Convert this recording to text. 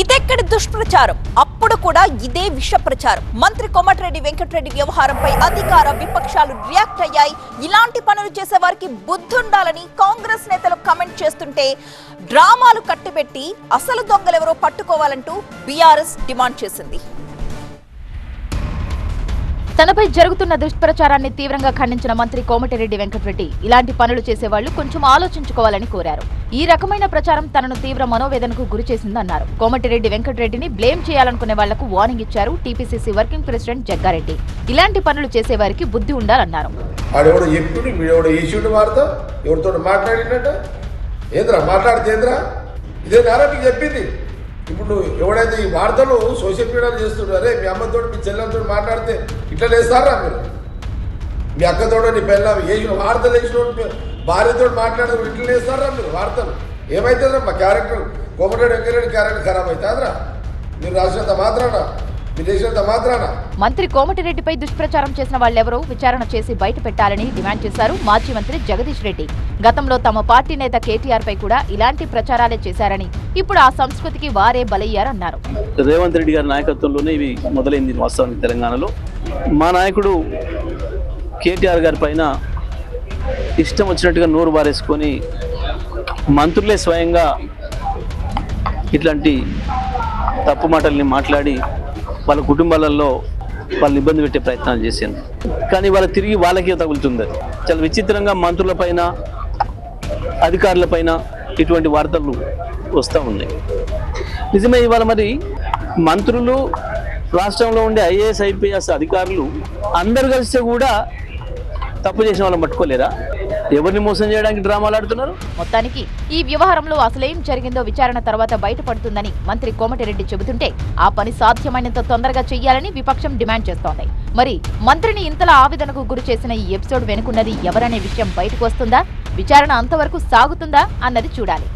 ఇదెక్కడి దుష్ప్రచారం? అప్పుడు కూడా ఇదే విష ప్రచారం మంత్రి కోమటిరెడ్డి వెంకటరెడ్డి వ్యవహారంపై అధికార విపక్షాలు రియాక్ట్ అయ్యాయి. ఇలాంటి పనులు చేసే వారికి బుద్ధుండాలని కాంగ్రెస్ నేతలు కమెంట్ చేస్తుంటే డ్రామాలు కట్టిబెట్టి అసలు దొంగలెవరో పట్టుకోవాలంటూ బీఆర్ఎస్ డిమాండ్ చేసింది. తనపై జరుగుతున్న దుష్ప్రచారాన్ని తీవ్రంగా ఖండించిన మంత్రి కోమటిరెడ్డి వెంకటరెడ్డి ఇలాంటి పనులు చేసేవాళ్ళు కొంచెం ఆలోచించుకోవాలని కోరారు. ఈ రకమైన ప్రచారం తనను తీవ్ర మనోవేదనకు గురిచేసిందన్నారు కోమటిరెడ్డి వెంకటరెడ్డిని బ్లేమ్ చేయాలనుకునే వాళ్ళకు వార్నింగ్ ఇచ్చారు టీపీసీసీ వర్కింగ్ ప్రెసిడెంట్ జగ్గారెడ్డి. ఇలాంటి పనులు చేసేవారికి బుద్ధి ఉండాలన్నారు. మాట్లాడినట్ట? ఏంద్రా మాట్లాడితే ఏంద్రా? ఇదే చెప్పింది? ఇప్పుడు ఎవడైతే ఈ వార్తలు సోషల్ మీడియాలో చేస్తుండ్రు అరే మీ అమ్మతో మీ చెల్లెలతో మాట్లాడితే ఇట్లా లేస్తారా మీరు? మీ అక్కతోడో నీ పిల్ల వేసిన వార్తలు వేసిన భార్యతో మాట్లాడితే ఇట్లా లేస్తారా మీరు వార్తలు? ఏమవుతుందిరా మా క్యారెక్టర్ కోమటిరెడ్డి వెంకరెడ్డి క్యారెక్టర్ ఖరాబ్ అవుతుందిరా? మీరు రాసినంత మాత్రాన? మాత్రాన? మంత్రి కోమటిరెడ్డిపై దుష్ప్రచారం చేసిన వాళ్ళెవరో విచారణ చేసి బయట పెట్టాలని డిమాండ్ చేశారు మాజీ మంత్రి జగదీష్ రెడ్డి. గతంలో తమ పార్టీ నేత కేటీఆర్ పై కూడా ఇలాంటి ప్రచారాలే చేశారని ఇప్పుడు ఆ సంస్కృతికి వారే బలయ్యారన్నారు. రేవంత్ రెడ్డి గారి నాయకత్వంలోనే ఇవి మొదలైంది వాస్తవానికి తెలంగాణలో. మా నాయకుడు కేటీఆర్ గారి పైన ఇష్టం వచ్చినట్టుగా నోరు బారేసుకొని మంత్రులే స్వయంగా ఇట్లాంటి తప్పు మాటల్ని మాట్లాడి వాళ్ళ కుటుంబాలలో వాళ్ళు ఇబ్బంది పెట్టే ప్రయత్నాలు చేశాను కానీ వాళ్ళ తిరిగి వాళ్ళకే తగులుతుంది. చాలా విచిత్రంగా మంత్రులపైన అధికారులపైన ఇటువంటి వార్తలు వస్తూ ఉన్నాయి. నిజమే ఇవాళ మరి మంత్రులు రాష్ట్రంలో ఉండే ఐఏఎస్ ఐపీఎస్ అధికారులు అందరు కలిస్తే కూడా తప్పు చేసిన వాళ్ళని పట్టుకోలేరా? ఎవరిని మోసం చేయడానికి డ్రామాలు ఆడుతున్నారు? మొత్తానికి ఈ వ్యవహారంలో అసలేం జరిగిందో విచారణ తర్వాత బయటపడుతుందని మంత్రి కోమటిరెడ్డి చెబుతుంటే ఆ పని సాధ్యమైనంత తొందరగా చెయ్యాలని విపక్షం డిమాండ్ చేస్తోంది. మరి మంత్రిని ఇంతలా ఆవేదనకు గురి చేసిన ఈ ఎపిసోడ్ వెనుకున్నది ఎవరనే విషయం బయటకు వస్తుందా? విచారణ అంతవరకు సాగుతుందా అన్నది చూడాలి.